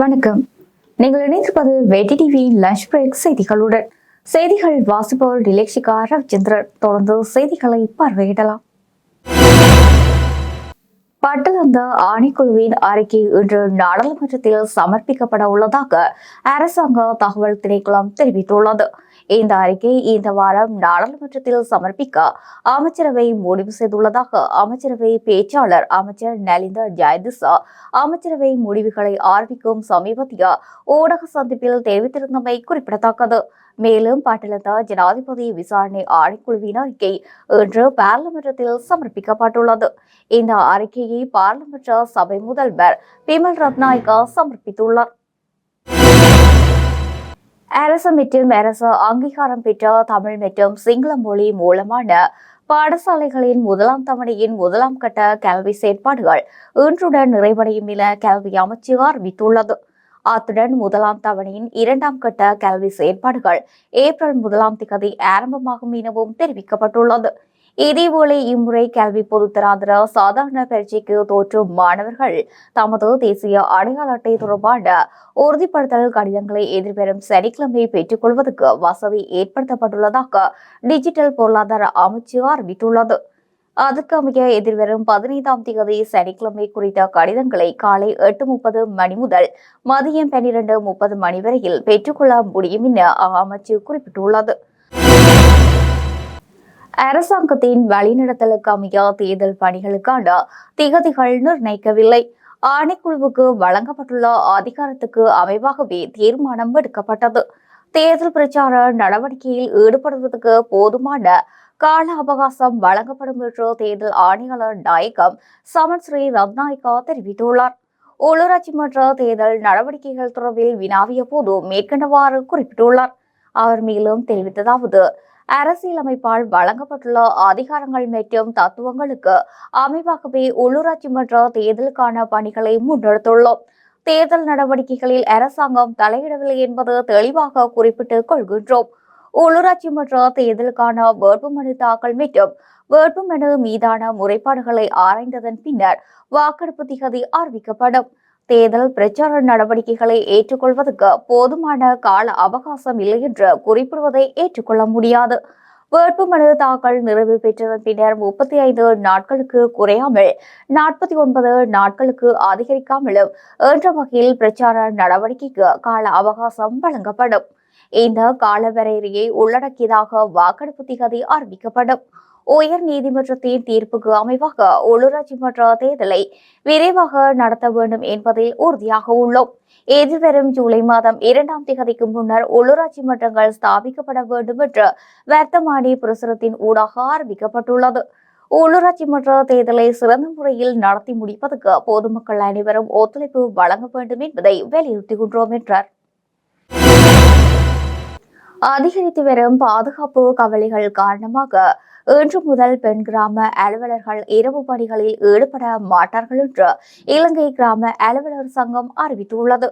வணக்கம். நீங்கள் இணைந்திருப்பது வெட்டி டிவி லஞ்ச் பிரேக் செய்திகளுடன். செய்திகள் வாசிப்பவர் டிலேக்ஷிகா ரவிச்சந்திரன். தொடர்ந்து செய்திகளை பார்வையிடலாம். பட்டலந்த ஆணைக்குழுவின் அறிக்கை இன்று நாடாளுமன்றத்தில் சமர்ப்பிக்கப்பட உள்ளதாக அரசாங்க தகவல் திணைக்களம் தெரிவித்துள்ளது. இந்த அறிக்கை இந்த வாரம் நாடாளுமன்றத்தில் சமர்ப்பிக்க அமைச்சரவை முடிவு செய்துள்ளதாக அமைச்சரவை பேச்சாளர் அமைச்சர் நலிந்த ஜெயதிசா அமைச்சரவை முடிவுகளை ஆரம்பிக்கும் சமீபத்திய ஊடக சந்திப்பில் தெரிவித்திருந்தமை குறிப்பிடத்தக்கது. மேலும் பட்டலத்த ஜனாதிபதி விசாரணை ஆணைக்குழுவின் அறிக்கை இன்று பாராளுமன்றத்தில் சமர்ப்பிக்கப்பட்டுள்ளது. இந்த அறிக்கையை பாராளுமன்ற சபை முதல்வர் பிமல் ரத்நாயக்கா சமர்ப்பித்துள்ளார். அரசு மற்றும் அரசு அங்கீகாரம் பெற்ற தமிழ் மற்றும் சிங்கள மொழி மூலமான பாடசாலைகளின் முதலாம் தவணையின் முதலாம் கட்ட கல்வி செயற்பாடுகள் இன்றுடன் நிறைவடையும் என கல்வி அமைச்சு அறிவித்துள்ளது. அத்துடன் முதலாம் தவணையின் இரண்டாம் கட்ட கல்வி செயற்பாடுகள் ஏப்ரல் முதலாம் திகதி ஆரம்பமாகும் எனவும் தெரிவிக்கப்பட்டுள்ளது. இதேபோல இம்முறை கல்வி பொதுத்தராதர சாதாரண பயிற்சிக்கு தோற்றும் மாணவர்கள் தமது தேசிய அடையாள அட்டை தொடர்பான உறுதிப்படுத்தல் கடிதங்களை எதிர்வரும் சனிக்கிழமை பெற்றுக் கொள்வதற்கு வசதி ஏற்படுத்தப்பட்டுள்ளதாக டிஜிட்டல் பொருளாதார அமைச்சு அறிவித்துள்ளது. அதற்கு அமைய எதிர்வரும் பதினைந்தாம் தேதி சனிக்கிழமை குறித்த கடிதங்களை காலை எட்டு முப்பது மணி முதல் மதியம் பன்னிரண்டு முப்பது மணி வரையில் பெற்றுக்கொள்ள முடியும் என அமைச்சு குறிப்பிட்டுள்ளது. அரசாங்கத்தின் வழிநடத்தலுக்கு அமைய தேர்தல் பணிகளுக்கான திகதிகள் நிர்ணயிக்கவில்லை. ஆணைக்குழுவுக்கு வழங்கப்பட்டுள்ள அதிகாரத்துக்கு அமைவாகவே தீர்மானம் எடுக்கப்பட்டது. தேர்தல் பிரச்சார நடவடிக்கையில் ஈடுபடுவதற்கு போதுமான கால அவகாசம் வழங்கப்படும் என்று தேர்தல் ஆணையாளர் நாயகம் சமன் ஸ்ரீ ரத்நாயக்கா தெரிவித்துள்ளார். உள்ளூராட்சி மன்ற தேர்தல் நடவடிக்கைகள் தொடர்பில் வினாவிய போது மேற்கண்டவாறு குறிப்பிட்டுள்ளார். அவர் மேலும் தெரிவித்ததாவது அரசியலமைப்பால் வழங்கப்பட்டுள்ள அதிகாரங்கள் மற்றும் தத்துவங்களுக்கு அமைவாகவே உள்ளூராட்சி மன்ற தேர்தலுக்கான பணிகளை முன்னெடுத்துள்ளோம். தேர்தல் நடவடிக்கைகளில் அரசாங்கம் தலையிடவில்லை என்பது தெளிவாக குறிப்பிட்டுக் கொள்கின்றோம். உள்ளூராட்சி மன்ற தேர்தலுக்கான வேட்புமனு தாக்கல் மற்றும் வேட்புமனு மீதான முறைப்பாடுகளை ஆராய்ந்ததன் பின்னர் வாக்கெடுப்பு திகதி அறிவிக்கப்படும். தேர்தல் பிரச்சார நடவடிக்கைகளை ஏற்றுக்கொள்வதற்கு போதுமான கால அவகாசம் இல்லை என்று குறிப்பிடுவதை ஏற்றுக்கொள்ள முடியாது. வேட்புமனு தாக்கல் நிறைவு பெற்றதன் பின்னர் முப்பத்தி ஐந்து நாட்களுக்கு குறையாமல் நாற்பத்தி ஒன்பது நாட்களுக்கு அதிகரிக்காமலும் என்ற வகையில் பிரச்சார நடவடிக்கைக்கு கால அவகாசம் வழங்கப்படும். இந்த காலவரையறையை உள்ளடக்கியதாக வாக்கெடுப்பு திகதி அறிவிக்கப்படும். உயர் நீதிமன்றத்தின் தீர்ப்புக்கு அமைவாக உள்ளூராட்சி மன்ற தேர்தலை விரைவாக நடத்த வேண்டும் என்பதில் உறுதியாக உள்ளோம். எதிர்வரும் ஜூலை மாதம் இரண்டாம் திகதிக்கு முன்னர் உள்ளூராட்சி மன்றங்கள் ஸ்தாபிக்கப்பட வேண்டும் என்று வர்த்தமானி பிரசுரத்தின் ஊடாக அறிவிக்கப்பட்டுள்ளது. உள்ளூராட்சி மன்ற தேர்தலை சிறந்த முறையில் நடத்தி முடிப்பதற்கு பொதுமக்கள் அனைவரும் ஒத்துழைப்பு வழங்க வேண்டும் என்பதை வலியுறுத்துகின்றோம் என்றார். அதிகரித்து வரும் பாதுகாப்பு கவலைகள் காரணமாக இன்று முதல் பெண் கிராம அலுவலர்கள் இரவு பணிகளில் ஈடுபட மாட்டார்கள் என்று இலங்கை கிராம அலுவலர் சங்கம் அறிவித்துள்ளது.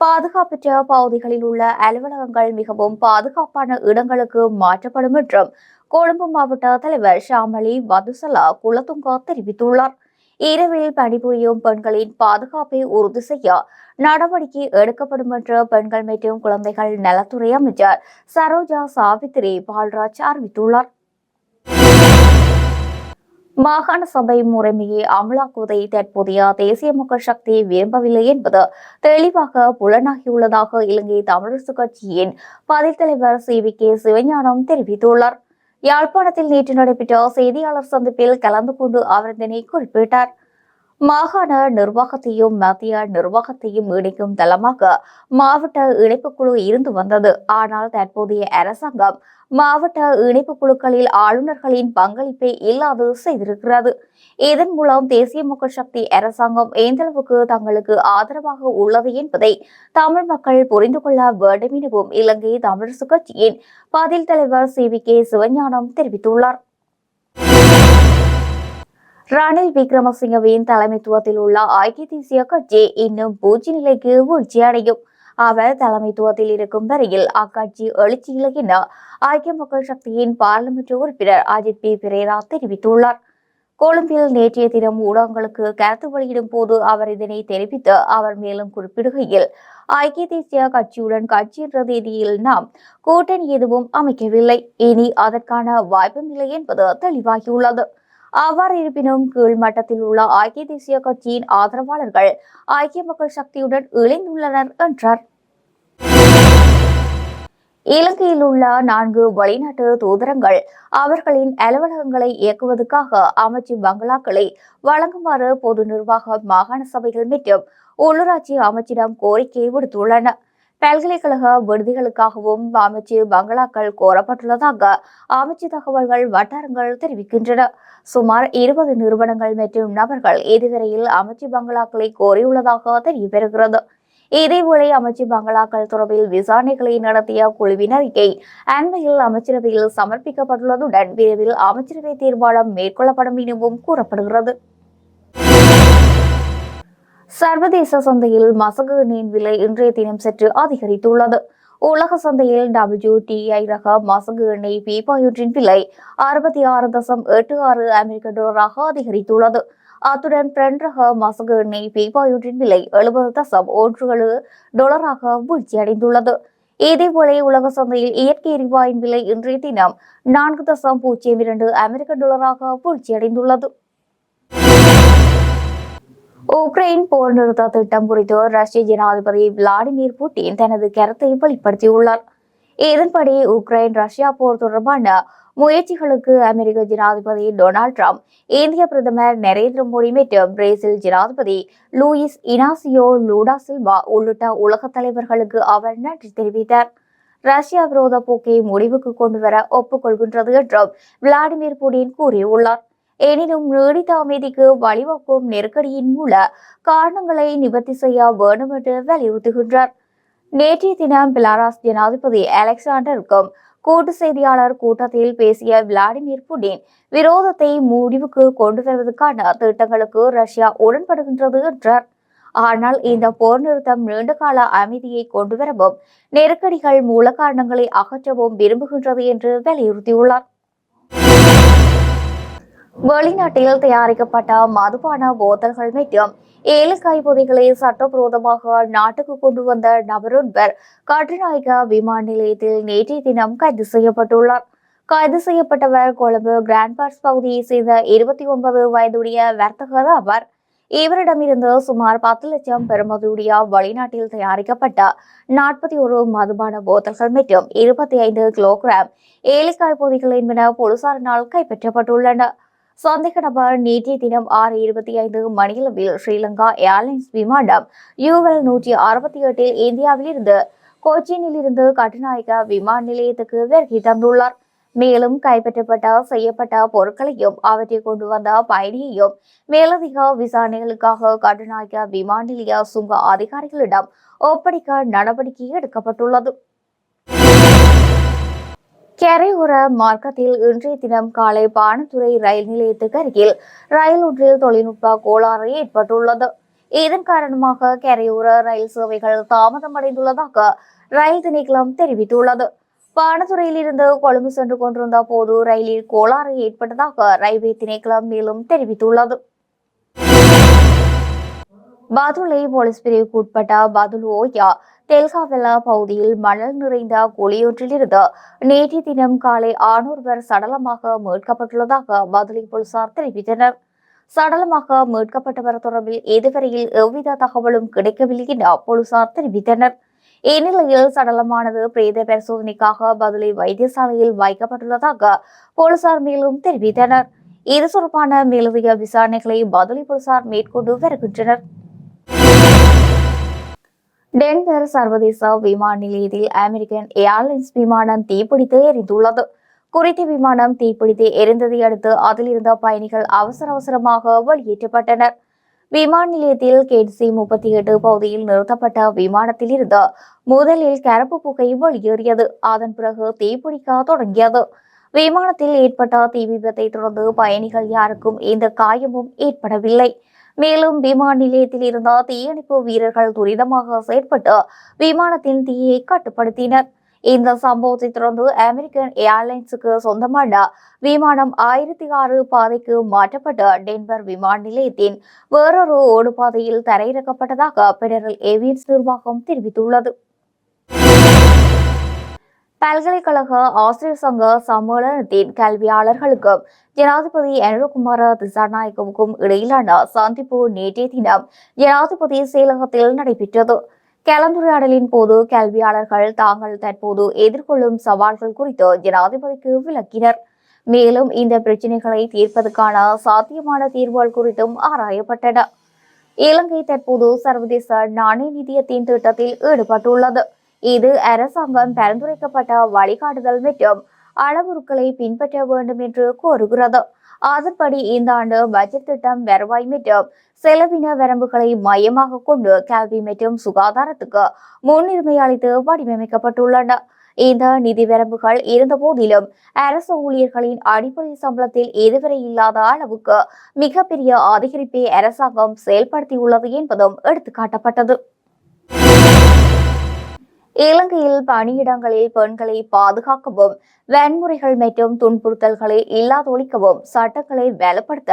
பாதுகாப்பற்ற பகுதிகளில் உள்ள அலுவலகங்கள் மிகவும் பாதுகாப்பான இடங்களுக்கு மாற்றப்படும் என்றும் கொழும்பு மாவட்ட தலைவர் ஷாமலி வதுசலா குலதுங்கா தெரிவித்துள்ளார். இரவில் பணிபுரியும் பெண்களின் பாதுகாப்பை உறுதி செய்ய நடவடிக்கை எடுக்கப்படும் என்று பெண்கள் மற்றும் குழந்தைகள் நலத்துறை அமைச்சர் சரோஜா சாவித்திரி பால்ராஜ் அறிவித்துள்ளார். மாகாண சபை முறைமையை அமலாக்குவதை தற்போதைய தேசிய மக்கள் சக்தி விரும்பவில்லை என்பது தெளிவாக புலனாகியுள்ளதாக இலங்கை தமிழரசு கட்சியின் பதில் தலைவர் சி வி கே சிவஞானம் தெரிவித்துள்ளார். யாழ்ப்பாணத்தில் நேற்று நடைபெற்ற செய்தியாளர் சந்திப்பில் கலந்து கொண்டு அவர் இதனை குறிப்பிட்டார். மாகாண நிர்வாகத்தையும் மத்திய நிர்வாகத்தையும் இணைக்கும் தளமாக மாவட்ட இணைப்புக்குழு இருந்து வந்தது. ஆனால் தற்போதைய அரசாங்கம் மாவட்ட இணைப்பு குழுக்களில் ஆளுநர்களின் பங்களிப்பை இல்லாது செய்திருக்கிறது. இதன் மூலம் தேசிய மக்கள் சக்தி அரசாங்கம் எந்தளவுக்கு தங்களுக்கு ஆதரவாக உள்ளது என்பதை தமிழ் மக்கள் புரிந்து கொள்ள வேண்டும் எனவும் இலங்கை தமிழரசு கட்சியின் பதில் தலைவர் சி வி கே சிவஞானம் தெரிவித்துள்ளார். ரணில் விக்ரமசிங்கவின் தலைமைத்துவத்தில் உள்ள ஐக்கிய தேசிய கட்சி இன்னும் பூஜ்ய நிலைக்கு வீழ்ச்சியடையும். அவர் தலைமைத்துவத்தில் இருக்கும் வரையில் அக்கட்சி எழுச்சியில்லை என ஐக்கிய மக்கள் சக்தியின் பாராளுமன்ற உறுப்பினர் அஜித் பி. பிரேரா தெரிவித்துள்ளார். கொழும்பில் நேற்றைய தினம் ஊடகங்களுக்கு கருத்து வெளியிடும் போது அவர் இதனை தெரிவித்து அவர் மேலும் குறிப்பிடுகையில் ஐக்கிய தேசிய கட்சியுடன் கட்சி என்ற ரீதியில் நாம் கூட்டணி எதுவும் அமைக்கவில்லை. இனி அதற்கான வாய்ப்பும் இல்லை என்பது தெளிவாகியுள்ளது. அவ்வாறு இருப்பினும் கீழ் மட்டத்தில் உள்ள ஐக்கிய தேசிய கட்சியின் ஆதரவாளர்கள் ஐக்கிய மக்கள் சக்தியுடன் இணைந்துள்ளனர் என்றார். இலங்கையில் உள்ள நான்கு வெளிநாட்டு தூதரங்கள் அவர்களின் அலுவலகங்களை இயக்குவதற்காக அமைச்சு பங்களாக்களை வழங்குமாறு பொது நிர்வாக மாகாண சபைகள் மற்றும் உள்ளூராட்சி அமைச்சிடம் கோரிக்கை விடுத்துள்ளன. பல்கலைக்கழக விடுதிகளுக்காகவும் அமைச்சு பங்களாக்கள் கோரப்பட்டுள்ளதாக அமைச்சு தகவல்கள் வட்டாரங்கள் தெரிவிக்கின்றன. சுமார் இருபது நிறுவனங்கள் மற்றும் நபர்கள் இதுவரையில் அமைச்சு பங்களாக்களை கோரியுள்ளதாக தெரியப்பெறுகிறது வருகிறது இதேவேளை அமைச்சு பங்களாக்கள் தொடர்பில் விசாரணைகளை நடத்திய குழுவின் அறிக்கை அண்மையில் அமைச்சரவையில் சமர்ப்பிக்கப்பட்டுள்ளதுடன் விரைவில் அமைச்சரவை தீர்மானம் மேற்கொள்ளப்படும் எனவும் கூறப்படுகிறது. சர்வதேச சந்தையில் மசகு எண்ணெயின் விலை இன்றைய தினம் சற்று அதிகரித்துள்ளது. உலக சந்தையில் டபிள்யூ டிஐ ரக மசகு எண்ணெய் பீப்பாயுற்றின் விலை அறுபத்தி ஆறு தசம் எட்டு ஆறு அமெரிக்க டாலராக அதிகரித்துள்ளது. அத்துடன் பிரெண்ட் ரக மசகு எண்ணெய் பீப்பாயுற்றின் விலை எழுபது தசம் ஒன்று ஏழு டாலராக வீழ்ச்சியடைந்துள்ளது. இதேபோல உலக சந்தையில் இயற்கை எரிவாயின் விலை இன்றைய தினம் நான்கு தசம் பூஜ்ஜியம் இரண்டு அமெரிக்க டாலராக வீழ்ச்சியடைந்துள்ளது. உக்ரைன் போர் நிறுத்த திட்டம் குறித்து ரஷ்ய ஜனாதிபதி விளாடிமிர் புட்டின் தனது கருத்தை வெளிப்படுத்தியுள்ளார். இதன்படி உக்ரைன் ரஷ்யா போர் தொடர்பான முயற்சிகளுக்கு அமெரிக்க ஜனாதிபதி டொனால்ட் ட்ரம்ப் இந்திய பிரதமர் நரேந்திர மோடி மற்றும் பிரேசில் ஜனாதிபதி லூயிஸ் இனாசியோ லூடா சில்வா உள்ளிட்ட உலக தலைவர்களுக்கு அவர் நன்றி தெரிவித்தார். ரஷ்யா விரோத போக்கை முடிவுக்கு கொண்டு வர ஒப்புக்கொள்கின்றது என்றும் விளாடிமிர் புடின் கூறியுள்ளார். எனினும் நீடித்த அமைதிக்கு வழிவகுக்கும் நெருக்கடியின் மூல காரணங்களை நிவர்த்தி செய்ய வேண்டும் என்று வலியுறுத்துகின்றார். நேற்றைய தினம் பிலாராஸ் ஜனாதிபதி அலெக்சாண்டருக்கும் கூட்டு செய்தியாளர் கூட்டத்தில் பேசிய விளாடிமிர் புடின் விரோதத்தை முடிவுக்கு கொண்டு வருவதற்கான திட்டங்களுக்கு ரஷ்யா உடன்படுகின்றது என்றார். ஆனால் இந்த போர் நிறுத்தம் நீண்டகால அமைதியை கொண்டுவரவும் நெருக்கடிகள் மூல காரணங்களை அகற்றவும் விரும்புகின்றது என்று வலியுறுத்தியுள்ளார். வெளிநாட்டில் தயாரிக்கப்பட்ட மதுபான போத்தல்கள் மீட்டும் ஏலக்காய் பொதிகளை சட்டவிரோதமாக நாட்டுக்கு கொண்டு வந்த நபரொருவர் கட்டுநாயக்க விமான நிலையத்தில் நேற்றைய தினம் கைது செய்யப்பட்டுள்ளார். கைது செய்யப்பட்டவர் கொழும்பு கிராண்ட் பார்ஸ் பகுதியைச் சேர்ந்த இருபத்தி ஒன்பது வயதுடைய வர்த்தகர் ஆவார். இவரிடமிருந்து சுமார் பத்து லட்சம் பெறுமதியுடைய வெளிநாட்டில் தயாரிக்கப்பட்ட நாற்பத்தி ஒரு மதுபான போத்தல்கள் மற்றும் இருபத்தி ஐந்து கிலோகிராம் ஏலக்காய் பொதிகள் என்பன போலீசாரினால் கைப்பற்றப்பட்டுள்ளன. சந்தேக நபர் நேற்றைய தினம் ஆறு இருபத்தி ஐந்து மணியளவில் ஸ்ரீலங்கா ஏர்லைன்ஸ் விமானம் யூஎல் நூற்றி அறுபத்தி எட்டில் இந்தியாவிலிருந்து கொச்சினிலிருந்து கட்டுநாயக விமான நிலையத்துக்கு விலகி தந்துள்ளார். மேலும் கைப்பற்றப்பட்ட செய்யப்பட்ட பொருட்களையும் அவற்றை கொண்டு வந்த பயணியையும் மேலதிக விசாரணைகளுக்காக கட்டுநாயக விமான நிலைய சுங்க அதிகாரிகளிடம் ஒப்படைக்க நடவடிக்கை எடுக்கப்பட்டுள்ளது. கரையோர மார்க்கத்தில் இன்றைய தினம் காலை பானத்துறை ரயில் நிலையத்துக்கு அருகில் ரயில் ஒன்றில் தொழில்நுட்ப கோளாறு ஏற்பட்டுள்ளது. இதன் காரணமாக கரையோர ரயில் சேவைகள் தாமதமடைந்துள்ளதாக ரயில் திணைக்களம் தெரிவித்துள்ளது. பானத்துறையில் இருந்து கொழும்பு சென்று கொண்டிருந்த போது ரயிலில் கோளாறு ஏற்பட்டதாக ரயில்வே திணைக்களம் மேலும் தெரிவித்துள்ளது. பதுளை போலீஸ் பிரிவுக்கு உட்பட்ட பதுளு ஓயா தெல்காவெல்லா பகுதியில் மணல் நிறைந்த குழியொன்றிலிருந்து நேற்றைய தினம் காலை ஆணொருவர் சடலமாக மீட்கப்பட்டுள்ளதாக பதுளை போலீசார் தெரிவித்தனர். சடலமாக மீட்கப்பட்டவர் தொடர்பில் இதுவரையில் எவ்வித தகவலும் கிடைக்கவில்லை என போலீசார் தெரிவித்தனர். இந்நிலையில் சடலமானது பிரேத பரிசோதனைக்காக பதுளை வைத்தியசாலையில் வைக்கப்பட்டுள்ளதாக போலீசார் மேலும் தெரிவித்தனர். இது தொடர்பான மேலதிக விசாரணைகளை பதுளை போலீசார் மேற்கொண்டு வருகின்றனர். டென்வர் சர்வதேச விமான நிலையத்தில் அமெரிக்கன் ஏர்லைன்ஸ் விமானம் தீப்பிடித்து எரிந்துள்ளது. குறித்த விமானம் தீப்பிடித்து எரிந்ததை அடுத்து அதில் இருந்த பயணிகள் அவசர அவசரமாக வெளியேற்றப்பட்டனர். விமான நிலையத்தில் கேட்சி முப்பத்தி எட்டு பகுதியில் நிறுத்தப்பட்ட விமானத்தில் இருந்து முதலில் கரப்பு புகை வெளியேறியது. அதன் பிறகு தீப்பிடிக்க தொடங்கியது. விமானத்தில் ஏற்பட்ட தீ விபத்தை தொடர்ந்து பயணிகள் யாருக்கும் எந்த காயமும் ஏற்படவில்லை. மேலும் விமான நிலையத்தில் இருந்த தீயணைப்பு வீரர்கள் துரிதமாக செயற்பட்டு விமானத்தின் தீயை கட்டுப்படுத்தினர். இந்த சம்பவத்தை தொடர்ந்து அமெரிக்கன் ஏர்லைன்ஸுக்கு சொந்தமான விமானம் ஆயிரத்தி ஆறு பாதைக்கு மாற்றப்பட்டு டென்வர் விமான நிலையத்தின் வேறொரு ஓடுபாதையில் தரையிறக்கப்பட்டதாக பெடரல் ஏவியன்ஸ் நிர்வாகம் தெரிவித்துள்ளது. பல்கலைக்கழக ஆசிரியர் சங்க சம்மேளனத்தின் கல்வியாளர்களுக்கும் ஜனாதிபதி அனுரகுமார திசாநாயகவுக்கும் இடையிலான சந்திப்பு நேற்றைய தினம் ஜனாதிபதி செயலகத்தில் நடைபெற்றது. கலந்துரையாடலின் போது கல்வியாளர்கள் தாங்கள் தற்போது எதிர்கொள்ளும் சவால்கள் குறித்து ஜனாதிபதிக்கு விளக்கினர். மேலும் இந்த பிரச்சினைகளை தீர்ப்பதற்கான சாத்தியமான தீர்வுகள் குறித்தும் ஆராயப்பட்டன. இலங்கை தற்போது சர்வதேச நாணய நிதியத்தின் திட்டத்தில் ஈடுபட்டுள்ளது. இது அரசாங்கம் பரிந்துரைக்கப்பட்ட வழிகாட்டுதல் மற்றும் அளவுருக்களை பின்பற்ற வேண்டும் என்று கோருகிறது. அதன்படி இந்த ஆண்டு பட்ஜெட் திட்டம் வருவாய் மற்றும் செலவின வரம்புகளை மையமாக கொண்டு கல்வி மற்றும் சுகாதாரத்துக்கு முன்னுரிமை அளித்து வடிவமைக்கப்பட்டுள்ளன. இந்த நிதி வரம்புகள் இருந்த போதிலும் அரசு ஊழியர்களின் அடிப்படை சம்பளத்தில் இதுவரை இல்லாத அளவுக்கு மிகப்பெரிய அதிகரிப்பை அரசாங்கம் செயல்படுத்தியுள்ளது என்பதும் எடுத்துக்காட்டப்பட்டது. இலங்கையில் பணியிடங்களில் பெண்களை பாதுகாக்கவும் வன்முறைகள் மற்றும் துன்புறுத்தல்களை இல்லாதொழிக்கவும் சட்டங்களை வலுப்படுத்த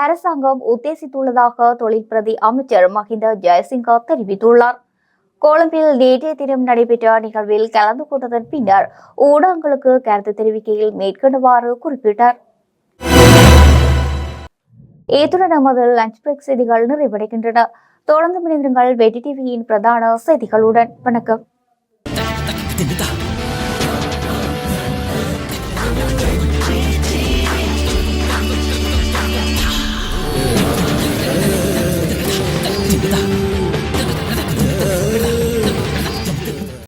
அரசாங்கம் உத்தேசித்துள்ளதாக தொழில் பிரதி அமைச்சர் மஹிந்த ஜெயசிங்கா தெரிவித்துள்ளார். கொழும்பில் நேற்றைய தினம் நடைபெற்ற நிகழ்வில் கலந்து கொண்டதன் பின்னர் ஊடகங்களுக்கு கருத்து தெரிவிக்கையில் மேற்கொண்டவாறு குறிப்பிட்டார். இத்துடன் நமது லஞ்ச் பிரேக் செய்திகள் நிறைவடைகின்றன. தொடர்ந்து இணைந்திருங்கள் வெட்டி டிவியின் பிரதான செய்திகளுடன். வணக்கம். tiendita.